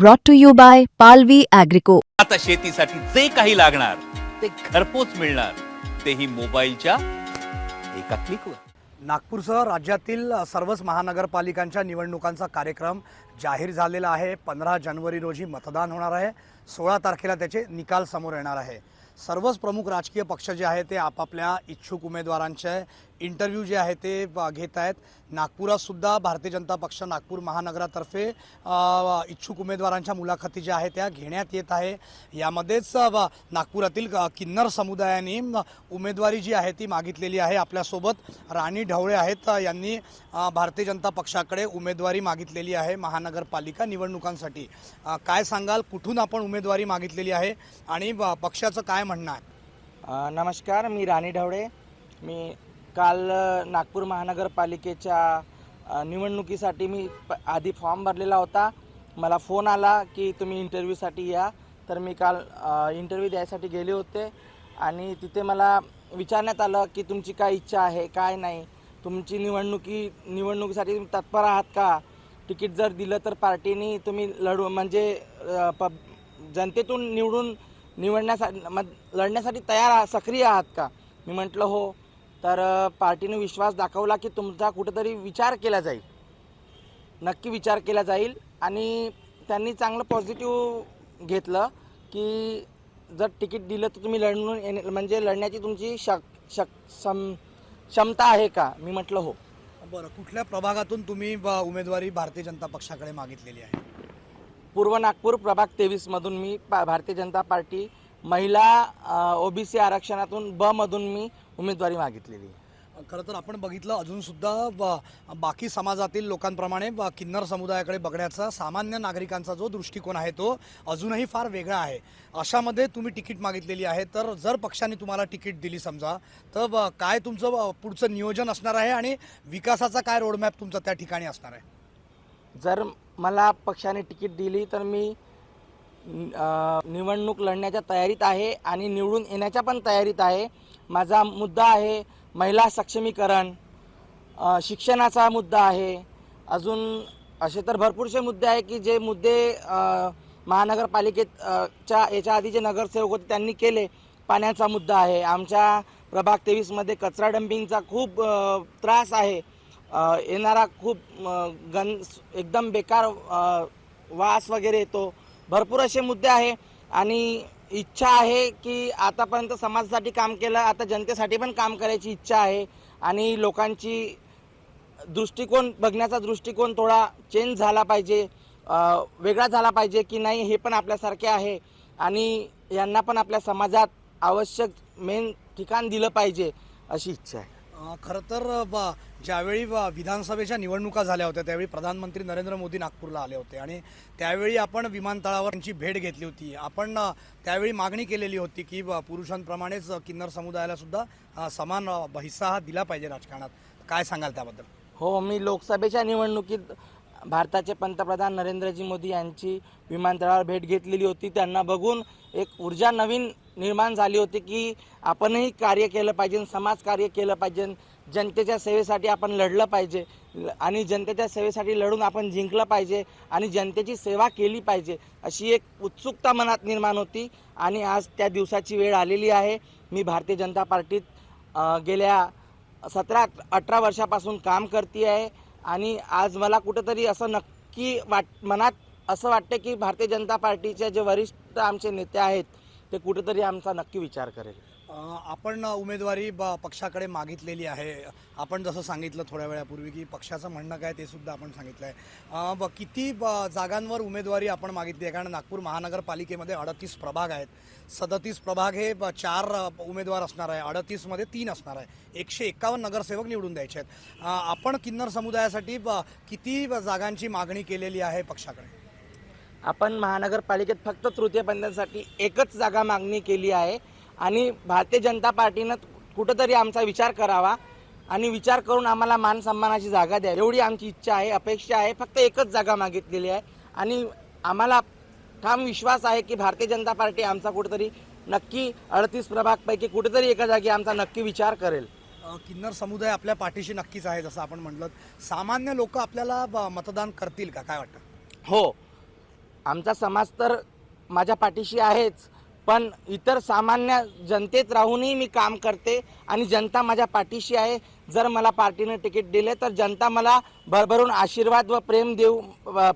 brought to you by Palvi Agrico. आता शेतीसाठी जे काही लागणार ते घरपोच मिळणार. तेही मोबाईलच्या एका क्लिकवर नागपूरसह राज्यातील सर्वच महानगरपालिकांच्या निवडणुकांचा कार्यक्रम जाहीर झालेला आहे. पंधरा जानेवारी रोजी मतदान होणार आहे. सोळा तारखेला त्याचे निकाल समोर येणार आहे. सर्वच प्रमुख राजकीय पक्ष जे आहे ते आपापल्या इच्छुक उमेदवारांचे इंटरव्ह्यू जे आहे ते घेत आहेत. नागपुरातसुद्धा भारतीय जनता पक्ष नागपूर महानगरातर्फे इच्छुक उमेदवारांच्या मुलाखती ज्या आहेत त्या घेण्यात येत आहे. यामध्येच नागपुरातील किन्नर समुदायाने उमेदवारी जी आहे ती मागितलेली आहे. आपल्यासोबत राणी ढवळे आहेत. यांनी भारतीय जनता पक्षाकडे उमेदवारी मागितलेली आहे महानगरपालिका निवडणुकांसाठी. काय सांगाल? कुठून आपण उमेदवारी मागितलेली आहे? आणि ब- पक्षाचं काय म्हणणं आहे नमस्कार मी राणी ढवळे. मी काल नागपूर महानगरपालिकेच्या निवडणुकीसाठी मी प आधी फॉर्म भरलेला होता. मला फोन आला की तुम्ही इंटरव्ह्यूसाठी या. तर मी काल इंटरव्ह्यू द्यायसाठी गेले होते. आणि तिथे मला विचारण्यात आलं की तुमची काय इच्छा आहे काय नाही? तुमची निवडणुकी निवडणुकीसाठी तुम्ही तत्पर आहात का? तिकीट जर दिलं तर पार्टीनी तुम्ही लढू म्हणजे प पब जनतेतून निवडून निवडण्यासाठी मग लढण्यासाठी तयार आहात सक्रिय आहात का? मी म्हटलं हो. तर पार्टीने विश्वास दाखवला की तुमचा कुठेतरी विचार केला जाईल. नक्की विचार केला जाईल आणि त्यांनी चांगलं पॉझिटिव्ह घेतलं की जर तिकीट दिलं तर तुम्ही लढून येणे म्हणजे लढण्याची तुमची शक शक सम क्षमता आहे का? मी म्हटलं हो. बरं कुठल्या प्रभागातून तुम्ही ब- उमेदवारी भारतीय जनता पक्षाकडे मागितलेली आहे? पूर्व नागपूर प्रभाग तेवीसमधून मी पा भारतीय जनता पार्टी महिला ओबीसी आरक्षणातून ब मधून मी उमेदवारी मागितलेली आहे. खरं तर आपण बघितलं अजून सुद्धा ब- बाकी समाजातील लोकांप्रमाणे ब- किन्नर समुदायाकडे बघण्याचा सामान्य नागरिकांचा जो दृष्टिकोन आहे तो अजूनही फार वेगळा आहे. अशामध्ये तुम्ही तिकीट मागितलेली आहे तर जर पक्षाने तुम्हाला तिकीट दिली समजा तर काय तुमचं पुढचं नियोजन असणार आहे आणि विकासाचा काय रोडमॅप तुमचा त्या ठिकाणी असणार आहे? जर मला पक्षाने तिकीट दिली तर मी निवडणूक लढण्याच्या तयारीत आहे आणि निवडून येण्याच्या पण तयारीत आहे. माझा मुद्दा आहे महिला सक्षमीकरण शिक्षणाचा मुद्दा आहे. अजून असे तर भरपूरसे मुद्दे आहे की जे मुद्दे महानगरपालिकेच्या याच्या आधी जे नगरसेवक होते त्यांनी केले पाण्याचा मुद्दा आहे. आमच्या प्रभाग तेवीसमध्ये कचरा डंपिंगचा खूप त्रास आहे. येणारा खूप गन एकदम बेकार वास वगैरे येतो. भरपूर असे मुद्दे आहे आणि इच्छा आहे की आतापर्यंत समाजासाठी काम केलं आता जनतेसाठी पण काम करायची इच्छा आहे आणि लोकांची दृष्टिकोन बघण्याचा दृष्टिकोन थोडा चेंज झाला पाहिजे वेगळा झाला पाहिजे की नाही हे पण आपल्यासारखे आहे आणि यांना पण आपल्या समाजात आवश्यक मेन ठिकाण दिलं पाहिजे अशी इच्छा आहे. खरं तर बा ज्यावेळी विधानसभेच्या निवडणुका झाल्या होत्या त्यावेळी प्रधानमंत्री नरेंद्र मोदी नागपूरला आले होते. आणि त्यावेळी आपण विमानतळावर त्यांची भेट घेतली होती. आपण त्यावेळी मागणी केलेली होती की पुरुषांप्रमाणेच किन्नर समुदायाला सुद्धा समान हिस्सा हा दिला पाहिजे राजकारणात. काय सांगाल त्याबद्दल? हो मी लोकसभेच्या निवडणुकीत भारताचे पंतप्रधान नरेंद्रजी मोदी यांची विमानतळावर भेट घेतलेली होती. त्यांना बघून एक ऊर्जा नवीन निर्माण झाली होती की आपणही कार्य केलं पाहिजे समाज कार्य केलं पाहिजे जनतेच्या सेवेसाठी आपण लढलं पाहिजे आणि जनतेच्या सेवेसाठी लढून आपण जिंकलं पाहिजे आणि जनतेची सेवा केली पाहिजे अशी एक उत्सुकता मनात निर्माण होती आणि आज त्या दिवसाची वेळ आलेली आहे. मी भारतीय जनता पार्टीत गेल्या सतरा अठरा वर्षापासून काम करते आहे आणि आज मला कुठंतरी असं नक्की वाट मनात असं वाटतं की भारतीय जनता पार्टीचे जे वरिष्ठ आमचे नेते आहेत ते कुठेतरी आमचा नक्की विचार करेल. आपण उमेदवारी ब पक्षाकडे मागितलेली आहे. आपण जसं सांगितलं थोड्या वेळापूर्वी की पक्षाचं म्हणणं काय ते सुद्धा आपण सांगितलं आहे ब किती ब जागांवर उमेदवारी आपण मागितली आहे? कारण नागपूर महानगरपालिकेमध्ये अडतीस प्रभाग आहेत. सदतीस प्रभाग हे ब चार उमेदवार असणार आहे. अडतीसमध्ये तीन असणार आहे. एकशे एकावन्न नगरसेवक निवडून द्यायचे आहेत. आपण किन्नर समुदायासाठी ब किती जागांची मागणी केलेली आहे पक्षाकडे? आपण महानगरपालिकेत फक्त तृतीयपंथांसाठी एकच जागा मागणी केली आहे. आणि भारतीय जनता पार्टीनं कुठंतरी आमचा विचार करावा आणि विचार करून आम्हाला मान सन्मानाची जागा द्या. एवढी आमची इच्छा आहे अपेक्षा आहे. फक्त एकच जागा मागितलेली आहे. आणि आम्हाला ठाम विश्वास आहे की भारतीय जनता पार्टी आमचा कुठेतरी नक्की अडतीस प्रभागपैकी कुठेतरी एका जागी आमचा नक्की विचार करेल. किन्नर समुदाय आपल्या पाठीशी नक्कीच आहे जसं आपण म्हटलं. सामान्य लोक आपल्याला मतदान करतील का? काय वाटतं? हो. आमचा समाज तर माझ्या पाठीशी आहेच पण इतर सामान्य जनतेत राहूनही मी काम करते आणि जनता माझ्या पाठीशी आहे. जर मला पार्टीने तिकीट दिले तर जनता मला भरभरून आशीर्वाद व प्रेम देऊ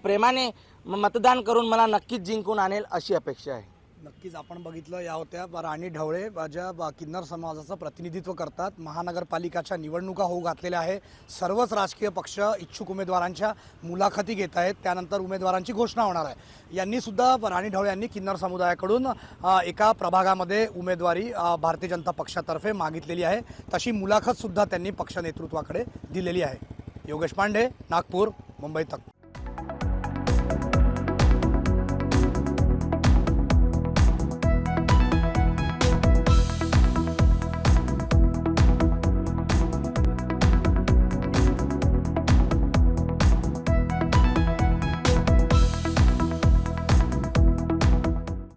प्रेमाने म- मतदान करून मला नक्कीच जिंकून आणेल अशी अपेक्षा आहे. नक्कीच आपण बघितलं या होत्या. राणी ढवळे ज्या ब- किन्नर समाजाचं प्रतिनिधित्व करतात. महानगरपालिकाच्या निवडणुका होऊ घातलेल्या आहे. सर्वच राजकीय पक्ष इच्छुक उमेदवारांच्या मुलाखती घेत आहेत. त्यानंतर उमेदवारांची घोषणा होणार आहे. यांनीसुद्धा राणी ढवळे यांनी किन्नर समुदायाकडून एका प्रभागामध्ये उमेदवारी भारतीय जनता पक्षातर्फे मागितलेली आहे. तशी मुलाखतसुद्धा त्यांनी पक्ष नेतृत्वाकडे दिलेली आहे. योगेश पांडे नागपूर मुंबई तक